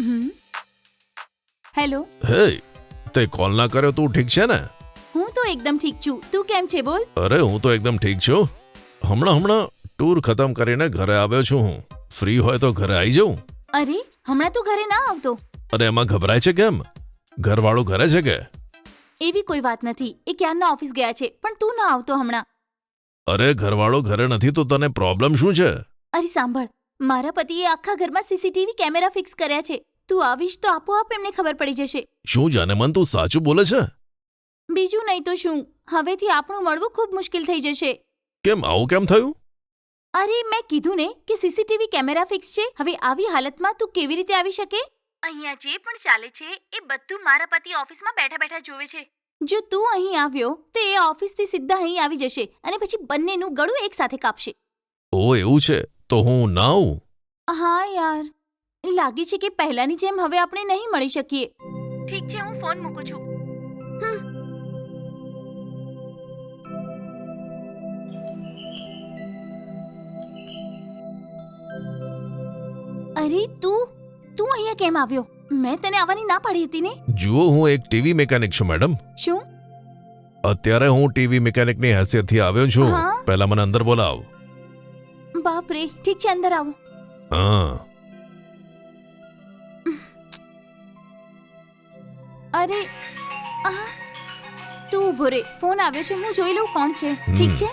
હમ. Hello. હે તે call ના કર્યો તું ઠીક છે ને? હું તો એકદમ ઠીક છું. તું કેમ છે બોલ? અરે હું તો એકદમ ઠીક છું. હમણાં હમણાં ટૂર ખતમ કરીને ઘરે આવ્યો છું હું. ફ્રી હોય તો ઘરે આવી જાઉં. અરે હમણાં તું ઘરે ના આવતો. અરે એમાં ગભરાય છે કેમ? ઘરવાળું ઘરે છે કે? એવી કોઈ વાત નથી. એ ક્યારના ઓફિસ ગયા છે પણ તું ના આવતો હમણાં. અરે ઘરવાળો ઘરે નથી તો તને પ્રોબ્લેમ શું છે? અરે સાંભળ. મારા પતિએ આખા ઘરમાં સીસીટીવી કેમેરા ફિક્સ કર્યા છે. તું આવીશ તો આપોઆપ એમને ખબર પડી જશે. શું જાને મન તું સાચું બોલે છે? બીજું નહીં તો શું? હવેથી આપણું મળવું ખૂબ મુશ્કેલ થઈ જશે. કેમ? આવું કેમ થયું? અરે મેં કીધું ને કે સીસીટીવી કેમેરા ફિક્સ છે. હવે આવી હાલતમાં તું કેવી રીતે આવી શકે? અહીંયા જે પણ ચાલે છે એ બધું મારા પતિ ઓફિસમાં બેઠા બેઠા જોવે છે. જો તું અહીં આવ્યો તો એ ઓફિસથી સીધા અહીં આવી જશે અને પછી બંનેનું ગળું એકસાથે કાપશે. ઓ એવું છે તો હું ના આવું? હા યાર. લાગે છે કે પહેલાની જેમ હવે આપણે નહીં મળી શકીએ. ઠીક છે હું ફોન મૂકું છું. અરે તું? તું અહીંયા કેમ આવ્યો? મેં તને આવવાની ના પાડી હતી ને? જુઓ હું એક ટીવી મિકેનિક છું મેડમ. શું? અત્યારે હું ટીવી મિકેનિકની હેસિયતથી આવ્યો છું. હા? પહેલા મને અંદર બોલાવ. બાપ રે ઠીક છે અંદર આવો. હા. અરે આ તું ઊભો રે ફોન આવ્યો છે હું જોઈ લઉં કોણ છે. ઠીક છે?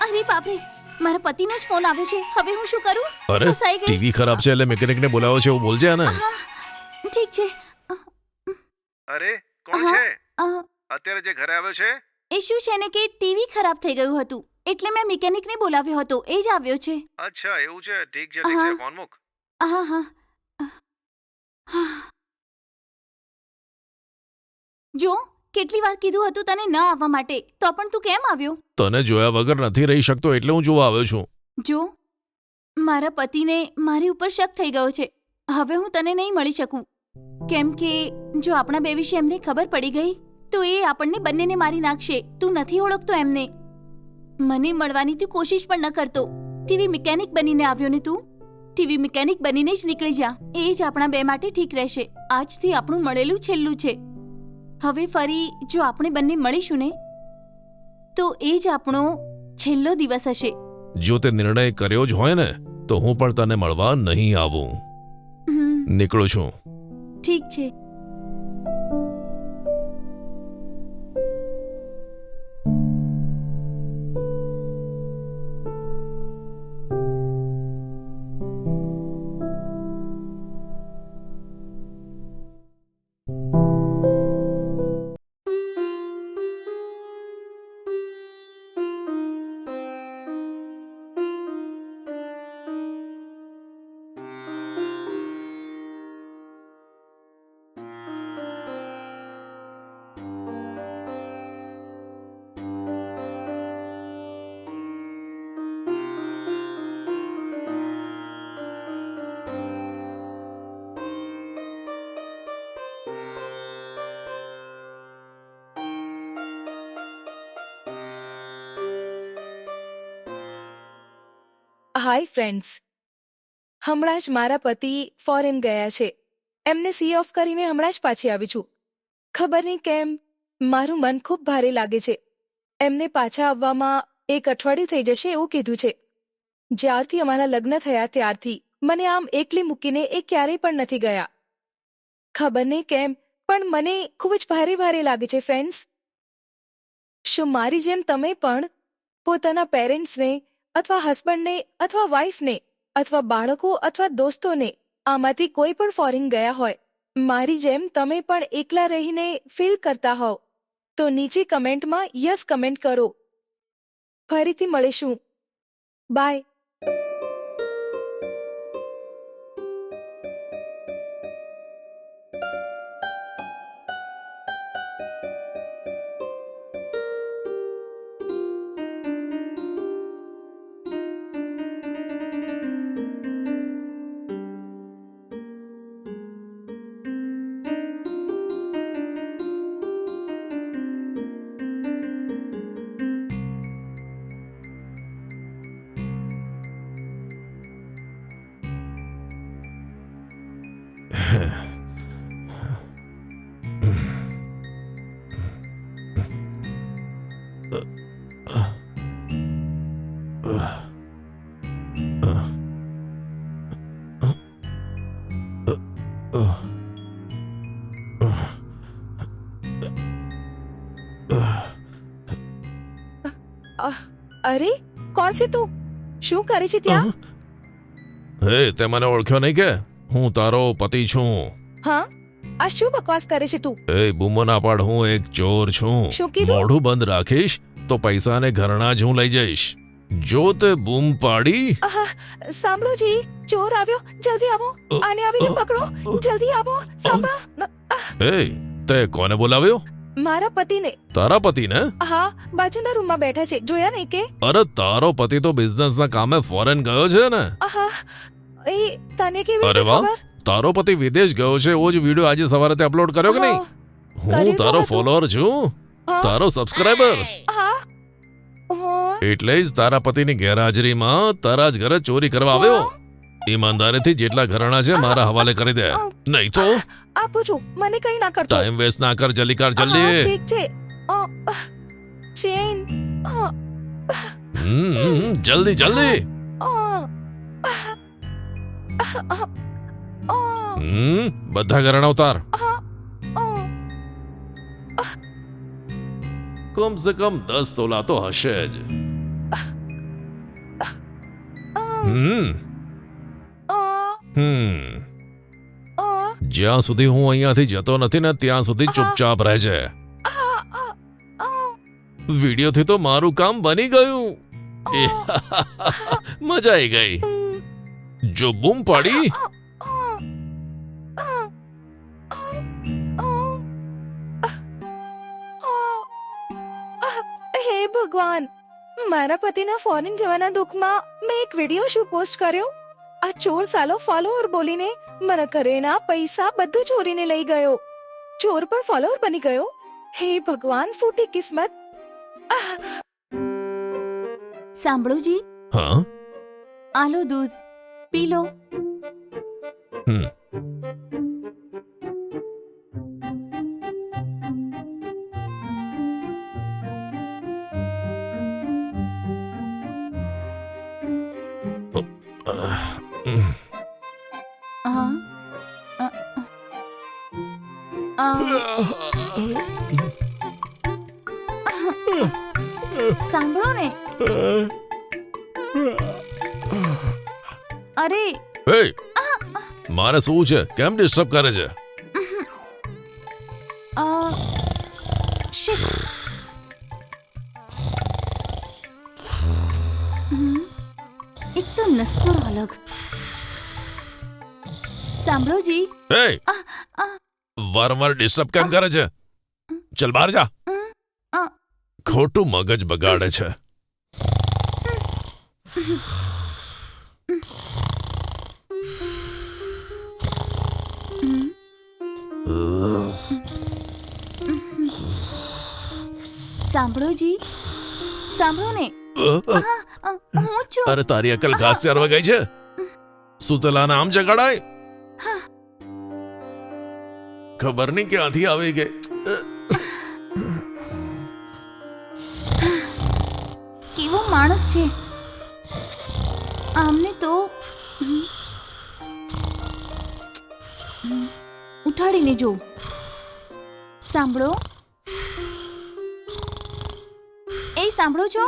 અરે બાપરે મારા પતિનો જ ફોન આવ્યો છે. હવે હું શું કરું? અરે ફસાઈ ગઈ. ટીવી ખરાબ છે એટલે મિકેનિકને બોલાવો છે એવું બોલજે ને હા ઠીક છે. અરે હા? અ, અત્યારે જે ઘરે આવ્યો છે? એ શું છે ને કે ટીવી ખરાબ થઈ ગયું હતું. એટલે મેં મિકેનિકને બોલાવ્યો હતો. એ જ આવ્યો છે. અચ્છા એવું છે. ઠીક છે ઠીક છે, ફોન મૂક. હા હા. જો કેટલી વાર કીધું હતું તને ન આવવા માટે? તો પણ તું કેમ આવ્યો? તને જોયા વગર નથી રહી શકતો એટલે હું જોવા આવ્યો છું. જો મારા પતિને મારી ઉપર શક થઈ ગયો છે. હવે હું તને નહીં મળી શકું. કેમ કે જો આપણા બે વિશે એમને ખબર પડી ગઈ તો એ આપણને બંનેને મારી નાખશે. તું નથી ઓળખતો એમને. મને મળવાની તું કોશિશ પણ ન કરતો. ટીવી મિકેનિક બનીને આવ્યો ને તું. ટીવી મિકેનિક બનીને જ નીકળી જા. એ જ આપણા બે માટે ઠીક રહેશે. આજથી આપણું મળેલું છેલ્લું છે. હવે ફરી જો આપણે બંને મળીશું ને તો એ જ આપણો છેલ્લો દિવસ હશે. જો તે નિર્ણય કર્યો જ હોય ને તો હું પણ તને મળવા નહીં આવું. નીકળું છું. ઠીક છે. હાય ફ્રેન્ડ્સ હમણાં જ મારા પતિ ફોરેન ગયા છે. એમને સી ઓફ કરીને હમણાં જ પાછી આવી છું. ખબર નહીં કેમ, મારું મન ખૂબ ભારે લાગે છે. એમને પાછા આવવામાં એક અઠવાડિયું થઈ જશે એવું કીધું છે. જ્યારથી અમારા લગ્ન થયા ત્યારથી મને આમ એકલી મૂકીને એ ક્યારેય પણ નથી ગયા. ખબર નહીં કેમ, પણ મને ખૂબ જ ભારે ભારે લાગે છે ફ્રેન્ડ્સ શું મારી જેમ તમે પણ પોતાના પેરેન્ટ્સને અથવા હસબન્ડને અથવા વાઈફને અથવા બાળકો અથવા દોસ્તોને આમાંથી કોઈ પણ ફોરિન ગયા હોય, મારી જેમ તમે પણ એકલા રહીને ફીલ કરતા હોવ, તો નીચે કમેન્ટમાં યસ કમેન્ટ કરો. ફરીથી મળીશું. બાય અરે કોણ છે તું શું કરે છે ત્યાં હે તે મને ઓળખ્યો નહીં કે હું તારો પતિ છું. હા? આ શું બકવાસ કરે છે તું? એ બૂમો ના પાડ હું એક ચોર છું. શું કીધું? મોઢું બંધ રાખીશ તો પૈસાને ઘરણા જ હું લઈ જઈશ. જો તે બૂમ પાડી. આહા, સાંભળો જી ચોર આવ્યો જલ્દી આવો. આને આવીને પકડો જલ્દી આવો સાંભળો. એ તે કોને બોલાવ્યો? મારા પતિને. તારા પતિને? હા બાજુના રૂમમાં બેઠા છે. જોયા નહીં કે? અરે તારો પતિ તો બિઝનેસના કામે ફોરેન ગયો છે ને. આહા એ તને કેવી અરે વાહ. ખબર? તારો પતિ વિદેશ ગયો છે એવો જ વીડિયો આજે સવારે તે અપલોડ કર્યો કે નહીં? હું. તારો. ફોલોઅર છું. તારો સબસ્ક્રાઇબર એટલે જ તારા પતિની ગેરહાજરીમાં તારા જ ઘરે ચોરી કરવા આવ્યો. ઈમાનદારીથી જેટલા ઘરાણા છે મારા હવાલે કરી દે. નહીં તો? આપું છું મને કઈ ના કરતો. ટાઈમ વેસ્ટ ના કર જલ્દી કર જલ્દી. ઠીક છે. ચેન હમ, જલ્દી જલ્દી. હમ, બધા ઘરાણા ઉતાર અ, અ. કમ સે કમ દસ તોલા તો હશે જ હમ હમ જ્યાં સુધી હું અહીંયાથી જતો નથી ને ત્યાં સુધી ચૂપચાપ રહેજે વિડીયોથી તો મારું કામ બની ગયું એ મજા આવી ગઈ જો બૂમ પાડી? હે ભગવાન મારા પતિના ફોરેન જવાના દુઃખમાં મેં એક વીડિયો શું પોસ્ટ કર્યો? આ ચોર સાલો ફોલોઅર બોલીને મારા ઘરેના પૈસા બધું ચોરીને લઈ ગયો. ચોર પણ ફોલોઅર બની ગયો? હે ભગવાન ફૂટી કિસ્મત. સાંભળો જી હા? આલો દૂધ. પી લો હમ. સાંભળો ને અરે એ મારે શું છે? કેમ ડિસ્ટર્બ કરે છે? એક તો નસકોર અલગ. સાંભળો જી. એ વારંવાર ડિસ્ટર્બ કેમ કરે છે? ચલ બહાર જા. ખોટું મગજ બગાડે છે. સાંભળો જી. સાંભળો ને. અ, હું જ છું. અરે તારી અકલ ઘાસ ચારવા ગઈ છે? સુતલાના આમ જગાડાય? ખબર નહીં ક્યાંથી આવી ગઈ. કેવો માણસ છે. આમને તો ઉઠાડી લેજો. સાંભળો. સાંભળો છો?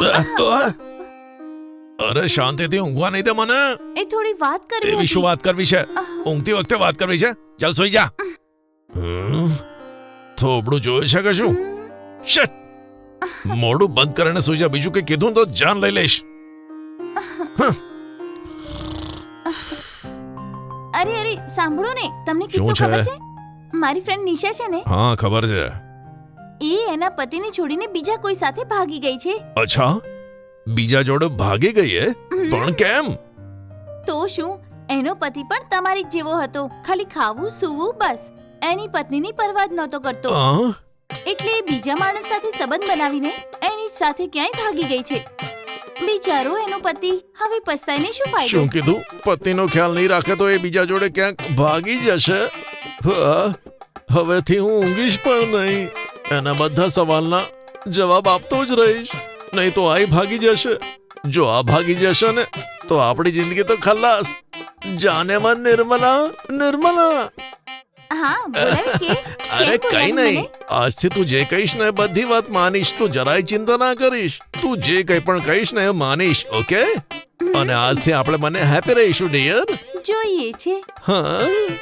અરે શાંતિથી ઊંઘવા નહીં દે મને. એ થોડી વાત કરવી એવી શું વાત કરવી છે? ઊંઘતી વખતે વાત કરવી છે? ચાલ સોઈ જા. થોબડું જોયું છે કે શું. શટ. મોઢું બંધ કરીને સૂઈ જા. બીજું કંઈ કીધું તો જાન લઈ લઈશ. અરે અરે સાંભળો ને. તમને કિસ્સો? ખબર છે? મારી ફ્રેન્ડ નિશા છે ને? હા ખબર છે. એ એના પતિને છોડીને બીજા કોઈ સાથે ભાગી ગઈ છે. અચ્છા બીજા જોડે ભાગી ગઈ હે? પણ કેમ? તો શું? એનો પતિ પણ તમારી જ જેવો હતો. ખાલી ખાવું સૂવું બસ. એની પત્નીની પરવા જ નહોતો કરતો? એટલે બીજા માણસ સાથે સંબંધ બનાવીને એની સાથે ક્યાંય ભાગી ગઈ છે. બિચારો એનો પતિ હવે પસ્તાઈને શું ફાયદો? શું કીધું? પતિનો ખ્યાલ નહીં રાખે તો એ બીજા જોડે ક્યાંક ભાગી જશે? હવેથી હું ઊંઘીશ પણ નહીં. એના બધા સવાલના જવાબ આપતો જ રહીશ. નહીં તો આઈ ભાગી જશે. જો આ ભાગી જશે ને તો આપણી જિંદગી તો ખલાસ. જાને મન નિર્મલા નિર્મલા. અરે કઈ નહીં. આજથી તું જે કહીશ ને બધી વાત માનીશ. તું જરાય ચિંતા ના કરીશ. તું જે કંઈ પણ કહીશ ને એ માનીશ ઓકે? અને આજથી આપણે મને હેપી રહીશું ડિયર જોઈએ છે. હા.